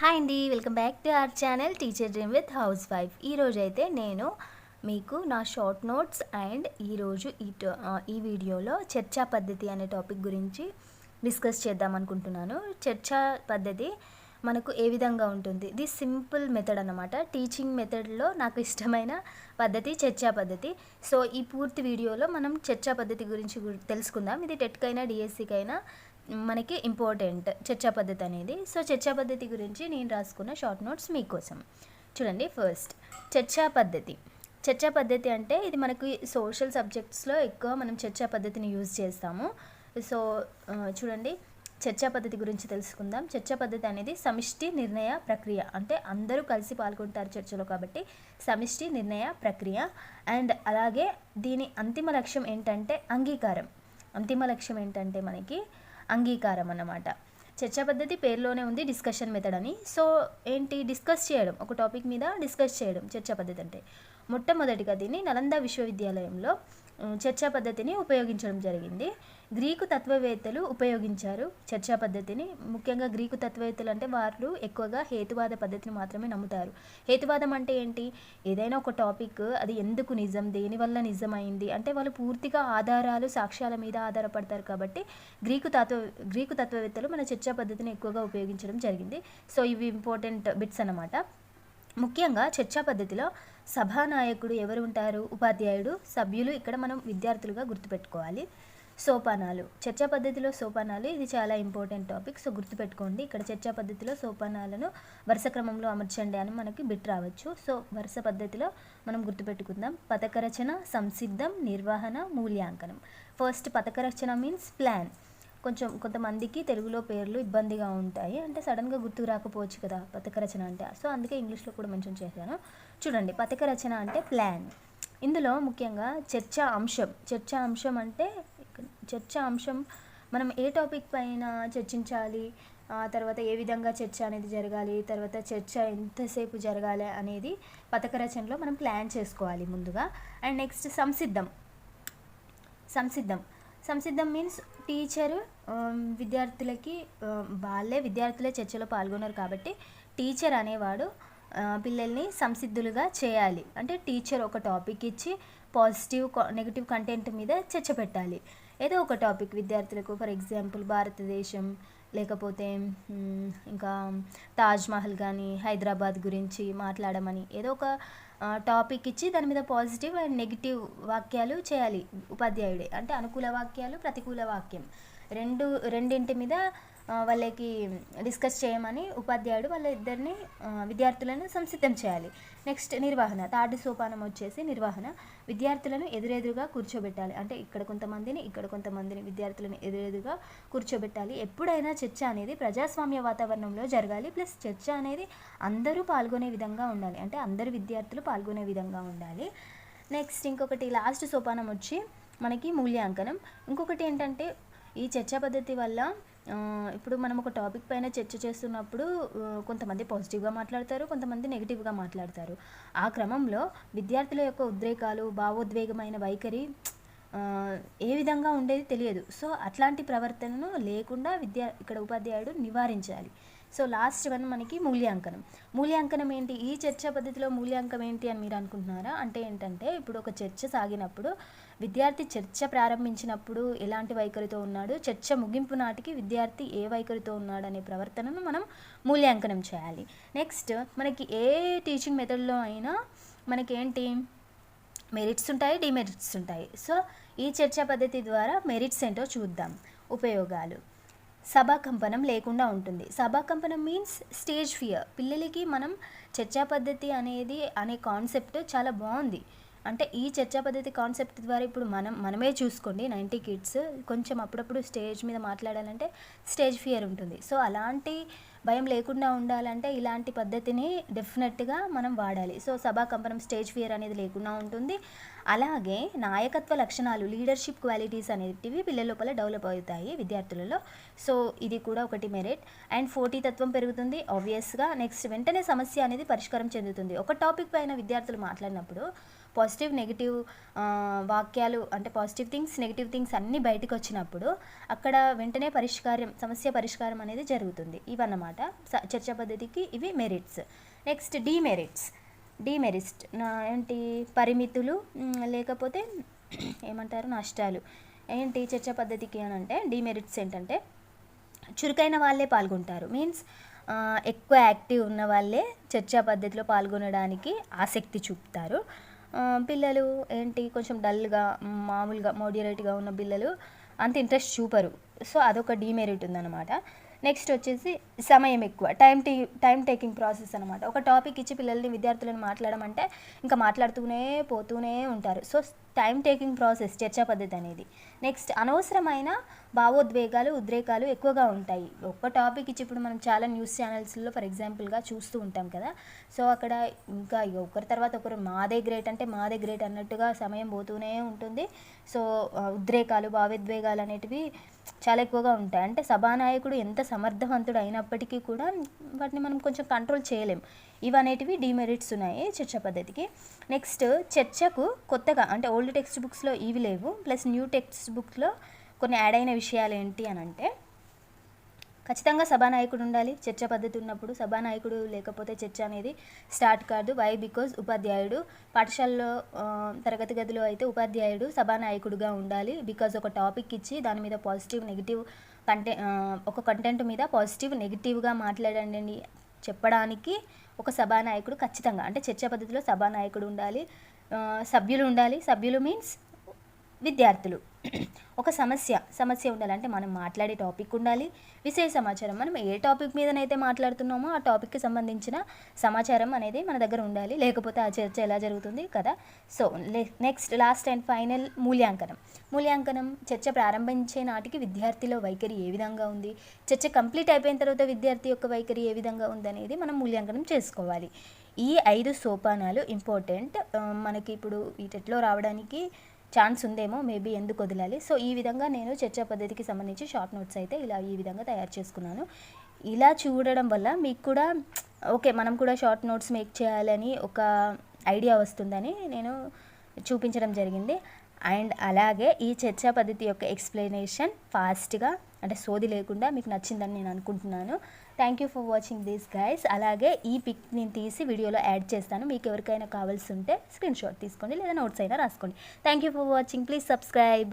Hi అండి welcome back to our channel teacher dream with housewife. ఈరోజైతే అయితే నేను మీకు నా షార్ట్ నోట్స్ అండ్ ఈరోజు ఈ ఈ వీడియోలో చర్చా పద్ధతి అనే టాపిక్ గురించి డిస్కస్ చేద్దాం అనుకుంటున్నాను. చర్చా పద్ధతి మనకు ఏ విధంగా ఉంటుంది? ఇది సింపుల్ మెథడ్ అనమాట టీచింగ్ మెథడ్లో నాకు ఇష్టమైన పద్ధతి చర్చా పద్ధతి. సో ఈ పూర్తి వీడియోలో మనం చర్చా పద్ధతి గురించి తెలుసుకుందాం. ఇది టెట్కైనా డిఎస్సికైనా మనకి ఇంపార్టెంట్ చర్చా పద్ధతి అనేది. సో చర్చా పద్ధతి గురించి నేను రాసుకున్న షార్ట్ నోట్స్ మీకోసం. చూడండి ఫస్ట్ చర్చా పద్ధతి. చర్చా పద్ధతి అంటే ఇది మనకి సోషల్ సబ్జెక్ట్స్లో ఎక్కువ మనం చర్చా పద్ధతిని యూజ్ చేస్తాము. సో చూడండి చర్చా పద్ధతి గురించి తెలుసుకుందాం. చర్చా పద్ధతి అనేది సమిష్టి నిర్ణయ ప్రక్రియ. అంటే అందరూ కలిసి పాల్గొంటారు చర్చలో కాబట్టి సమిష్టి నిర్ణయ ప్రక్రియ. అండ్ అలాగే దీని అంతిమ లక్ష్యం ఏంటంటే అంగీకారం. అంతిమ లక్ష్యం ఏంటంటే మనకి అంగీకారం అన్నమాట చర్చా పద్ధతి పేరులోనే ఉంది డిస్కషన్ మెథడ్ అని. సో ఏంటి? డిస్కస్ చేయడం. ఒక టాపిక్ మీద డిస్కస్ చేయడం చర్చా పద్ధతి అంటే. మొట్టమొదటిగా దీన్ని నలంద విశ్వవిద్యాలయంలో చర్చా పద్ధతిని ఉపయోగించడం జరిగింది. గ్రీకు తత్వవేత్తలు ఉపయోగించారు చర్చా పద్ధతిని. ముఖ్యంగా గ్రీకు తత్వవేత్తలు అంటే వారు ఎక్కువగా హేతువాద పద్ధతిని మాత్రమే నమ్ముతారు. హేతువాదం అంటే ఏంటి? ఏదైనా ఒక టాపిక్ అది ఎందుకు నిజం? దేనివల్ల నిజమైంది? అంటే వాళ్ళు పూర్తిగా ఆధారాలు సాక్ష్యాల మీద ఆధారపడతారు కాబట్టి గ్రీకు తత్వ గ్రీకు తత్వవేత్తలు మన చర్చా పద్ధతిని ఎక్కువగా ఉపయోగించడం జరిగింది. సో ఇవి ఇంపార్టెంట్ బిట్స్ అన్నమాట. ముఖ్యంగా చర్చా పద్ధతిలో సభానాయకుడు ఎవరు ఉంటారు? ఉపాధ్యాయుడు సభ్యులు ఇక్కడ మనం విద్యార్థులుగా గుర్తుపెట్టుకోవాలి. సోపానాలు. చర్చా పద్ధతిలో సోపానాలు ఇది చాలా ఇంపార్టెంట్ టాపిక్. సో గుర్తుపెట్టుకోండి ఇక్కడ చర్చా పద్ధతిలో సోపానాలను వరుస క్రమంలో అమర్చండి అని మనకి బిట్ రావచ్చు. సో వరుస పద్ధతిలో మనం గుర్తుపెట్టుకుందాం. పథక రచన సంసిద్ధం నిర్వహణ మూల్యాంకనం. ఫస్ట్ పథక రచన మీన్స్ ప్లాన్. కొంచెం కొంతమందికి తెలుగులో పేర్లు ఇబ్బందిగా ఉంటాయి. అంటే సడన్గా గుర్తుకు రాకపోవచ్చు కదా పథక రచన అంటే. సో అందుకే ఇంగ్లీష్లో కూడా మెన్షన్ చేశాను. చూడండి పథక రచన అంటే ప్లాన్. ఇందులో ముఖ్యంగా చర్చా అంశం. చర్చా అంశం అంటే చర్చా అంశం మనం ఏ టాపిక్ పైన చర్చించాలి ఆ తర్వాత ఏ విధంగా చర్చ అనేది జరగాలి తర్వాత చర్చ ఎంతసేపు జరగాలి అనేది పథక రచనలో మనం ప్లాన్ చేసుకోవాలి ముందుగా. అండ్ నెక్స్ట్ సంసిద్ధం. సంసిద్ధం. సంసిద్ధం మీన్స్ టీచర్ um, విద్యార్థులకి um, వాళ్ళే విద్యార్థులే చర్చలో పాల్గొన్నారు కాబట్టి టీచర్ అనేవాడు పిల్లల్ని సంసిద్ధులుగా చేయాలి. అంటే టీచర్ ఒక టాపిక్ ఇచ్చి పాజిటివ్ నెగిటివ్ కంటెంట్ మీద చర్చ పెట్టాలి. ఏదో ఒక టాపిక్ విద్యార్థులకు ఫర్ ఎగ్జాంపుల్ భారతదేశం లేకపోతే ఇంకా తాజ్మహల్ కానీ హైదరాబాద్ గురించి మాట్లాడమని ఏదో ఒక టాపిక్ ఇచ్చి దాని మీద పాజిటివ్ అండ్ నెగిటివ్ వాక్యాలు చేయాలి. ఉపాధ్యాయుడే. అంటే అనుకూల వాక్యాలు ప్రతికూల వాక్యం. రెండు రెండింటి మీద వాళ్ళకి డిస్కస్ చేయమని ఉపాధ్యాయుడు వాళ్ళ ఇద్దరిని విద్యార్థులను సంసిద్ధం చేయాలి. నెక్స్ట్ నిర్వహణ థర్డ్ సోపానం వచ్చేసి నిర్వహణ. విద్యార్థులను ఎదురెదురుగా కూర్చోబెట్టాలి. అంటే ఇక్కడ కొంతమందిని ఇక్కడ కొంతమందిని విద్యార్థులను ఎదురెదురుగా కూర్చోబెట్టాలి. ఎప్పుడైనా చర్చ అనేది ప్రజాస్వామ్య వాతావరణంలో జరగాలి. ప్లస్ చర్చ అనేది అందరూ పాల్గొనే విధంగా ఉండాలి. అంటే అందరు విద్యార్థులు పాల్గొనే విధంగా ఉండాలి. నెక్స్ట్ ఇంకొకటి లాస్ట్ సోపానం వచ్చి మనకి మూల్యాంకనం. ఇంకొకటి ఏంటంటే ఈ చర్చా పద్ధతి వల్ల ఇప్పుడు మనం ఒక టాపిక్ పైన చర్చ చేస్తున్నప్పుడు కొంతమంది పాజిటివ్గా మాట్లాడతారు కొంతమంది నెగిటివ్గా మాట్లాడతారు. ఆ క్రమంలో విద్యార్థుల యొక్క ఉద్రేకాలు భావోద్వేగమైన వైఖరి ఏ విధంగా ఉండేది తెలియదు. సో అట్లాంటి ప్రవర్తనను లేకుండా విద్యా ఇక్కడ ఉపాధ్యాయుడు నివారించాలి. సో లాస్ట్ వన్ మనకి మూల్యాంకనం. మూల్యాంకనం ఏంటి? ఈ చర్చా పద్ధతిలో మూల్యాంకనం ఏంటి అని మీరు అనుకుంటున్నారా? అంటే ఏంటంటే ఇప్పుడు ఒక చర్చ సాగినప్పుడు విద్యార్థి చర్చ ప్రారంభించినప్పుడు ఎలాంటి వైఖరితో ఉన్నాడు? చర్చ ముగింపు నాటికి విద్యార్థి ఏ వైఖరితో ఉన్నాడు అనే ప్రవర్తనను మనం మూల్యాంకనం చేయాలి. నెక్స్ట్ మనకి ఏ టీచింగ్ మెథడ్లో అయినా మనకి ఏంటి మెరిట్స్ ఉంటాయి డిమెరిట్స్ ఉంటాయి. సో ఈ చర్చా పద్ధతి ద్వారా మెరిట్స్ ఏంటో చూద్దాం. ఉపయోగాలు. సభాకంపనం లేకుండా ఉంటుంది. సభాకంపనం మీన్స్ స్టేజ్ ఫియర్ పిల్లలకి మనం చర్చా పద్ధతి అనేది అనే కాన్సెప్ట్ చాలా బాగుంది. అంటే ఈ చర్చా పద్ధతి కాన్సెప్ట్ ద్వారా ఇప్పుడు మనం మనమే చూసుకోండి నైంటీ కిడ్స్. కొంచెం అప్పుడప్పుడు స్టేజ్ మీద మాట్లాడాలంటే స్టేజ్ ఫియర్ ఉంటుంది. సో అలాంటి భయం లేకుండా ఉండాలంటే ఇలాంటి పద్ధతిని డెఫినెట్గా మనం వాడాలి. సో సభా కంపనం స్టేజ్ ఫియర్ అనేది లేకుండా ఉంటుంది. అలాగే నాయకత్వ లక్షణాలు లీడర్షిప్ క్వాలిటీస్ అనేటివి పిల్లల లోపల డెవలప్ అవుతాయి విద్యార్థులలో. సో ఇది కూడా ఒకటి మెరిట్. అండ్ పోటీతత్వం పెరుగుతుంది. ఆబ్వియస్గా నెక్స్ట్ వెంటనే సమస్య అనేది పరిష్కారం చెందుతుంది. ఒక టాపిక్ పైన విద్యార్థులు మాట్లాడినప్పుడు పాజిటివ్ నెగిటివ్ వాక్యాలు అంటే పాజిటివ్ థింగ్స్ నెగిటివ్ థింగ్స్ అన్నీ బయటకు వచ్చినప్పుడు అక్కడ వెంటనే పరిష్కారం సమస్య పరిష్కారం అనేది జరుగుతుంది. ఇవన్నమాట. చర్చా పద్ధతికి ఇవి మెరిట్స్ నెక్స్ట్ డీమెరిట్స్ డీమెరిట్స్ ఏంటి? పరిమితులు లేకపోతే ఏమంటారు? నష్టాలు. ఏంటి చర్చా పద్ధతికి అని అంటే డీమెరిట్స్ ఏంటంటే చురుకైన వాళ్ళే పాల్గొంటారు. మీన్స్ ఎక్కువ యాక్టివ్ ఉన్న వాళ్ళే చర్చా పద్ధతిలో పాల్గొనడానికి ఆసక్తి చూపుతారు. పిల్లలు ఏంటి కొంచెం డల్గా మామూలుగా మోడ్యురేట్గా ఉన్న పిల్లలు అంత ఇంట్రెస్ట్ చూపరు. సో అదొక డీమెరిట్ ఉందన్నమాట. నెక్స్ట్ వచ్చేసి సమయం ఎక్కువ. Time tea time taking process అనమాట ఒక టాపిక్ ఇచ్చి పిల్లల్ని విద్యార్థులను మాట్లాడమంటే ఇంకా మాట్లాడుతూనే పోతూనే ఉంటారు. సో టైం టేకింగ్ ప్రాసెస్ చర్చా పద్ధతి అనేది. నెక్స్ట్ అనవసరమైన భావోద్వేగాలు ఉద్రేకాలు ఎక్కువగా ఉంటాయి. ఒక్క టాపిక్ ఇచ్చి ఇప్పుడు మనం చాలా న్యూస్ ఛానల్స్లో ఫర్ ఎగ్జాంపుల్గా చూస్తూ ఉంటాం కదా. సో అక్కడ ఇంకా ఒకరి తర్వాత ఒకరు మాదే గ్రేట్ అంటే మాదే గ్రేట్ అన్నట్టుగా సమయం పోతూనే ఉంటుంది. సో ఉద్రేకాలు భావోద్వేగాలు అనేటివి చాలా ఎక్కువగా ఉంటాయి. అంటే సభానాయకుడు ఎంత సమర్థవంతుడు అయినప్పటికీ కూడా వాటిని మనం కొంచెం కంట్రోల్ చేయలేం. ఇవనేటివి డిమెరిట్స్ ఉన్నాయి చర్చ పద్ధతికి. నెక్స్ట్ చర్చకు కొత్తగా అంటే ఓల్డ్ టెక్స్ట్ బుక్స్లో ఇవి లేవు. ప్లస్ న్యూ టెక్స్ట్ బుక్స్లో కొన్ని యాడ్ అయిన విషయాలు ఏంటి అని అంటే ఖచ్చితంగా సభానాయకుడు ఉండాలి. చర్చ పద్ధతి ఉన్నప్పుడు సభానాయకుడు లేకపోతే చర్చ అనేది స్టార్ట్ కాదు. వై బికాజ్ ఉపాధ్యాయుడు పాఠశాలలో తరగతి గదిలో అయితే ఉపాధ్యాయుడు సభానాయకుడుగా ఉండాలి. బికాజ్ ఒక టాపిక్ ఇచ్చి దాని మీద పాజిటివ్ నెగిటివ్ కంటె ఒక కంటెంట్ మీద పాజిటివ్ నెగిటివ్గా మాట్లాడండి చెప్పడానికి ఒక సభానాయకుడు ఖచ్చితంగా అంటే చర్చా పద్ధతిలో సభానాయకుడు ఉండాలి సభ్యులు ఉండాలి. సభ్యులు మీన్స్ విద్యార్థులు. ఒక సమస్య సమస్య ఉండాలంటే మనం మాట్లాడే టాపిక్ ఉండాలి. విషయ సమాచారం మనం ఏ టాపిక్ మీదనైతే మాట్లాడుతున్నామో ఆ టాపిక్కి సంబంధించిన సమాచారం అనేది మన దగ్గర ఉండాలి. లేకపోతే ఆ చర్చ ఎలా జరుగుతుంది కదా. So next last and final మూల్యాంకనం. మూల్యాంకనం చర్చ ప్రారంభించే నాటికి విద్యార్థిలో వైఖరి ఏ విధంగా ఉంది? చర్చ కంప్లీట్ అయిపోయిన తర్వాత విద్యార్థి యొక్క వైఖరి ఏ విధంగా ఉందనేది మనం మూల్యాంకనం చేసుకోవాలి. ఈ ఐదు సోపానాలు ఇంపార్టెంట్. మనకి ఇప్పుడు ఈ టెట్లో రావడానికి ఛాన్స్ ఉందేమో మేబీ ఎందుకు వదలాలి. సో ఈ విధంగా నేను చర్చా పద్ధతికి సంబంధించి షార్ట్ నోట్స్ అయితే ఇలా ఈ విధంగా తయారు చేసుకున్నాను. ఇలా చూడడం వల్ల మీకు కూడా ఓకే మనం కూడా షార్ట్ నోట్స్ మేక్ చేయాలని ఒక ఐడియా వస్తుందని నేను చూపించడం జరిగింది. అండ్ అలాగే ఈ చర్చా పద్ధతి యొక్క ఎక్స్ప్లెనేషన్ ఫాస్ట్గా అంటే సోది లేకుండా మీకు నచ్చిందని నేను అనుకుంటున్నాను. Thank you for watching this guys అలాగే ఈ పిక్ నేను తీసి వీడియోలో యాడ్ చేస్తాను. మీకు ఎవరికైనా కావాల్సి ఉంటే స్క్రీన్ షాట్ తీసుకోండి లేదా నోట్స్ అయినా రాసుకోండి. Thank you for watching please subscribe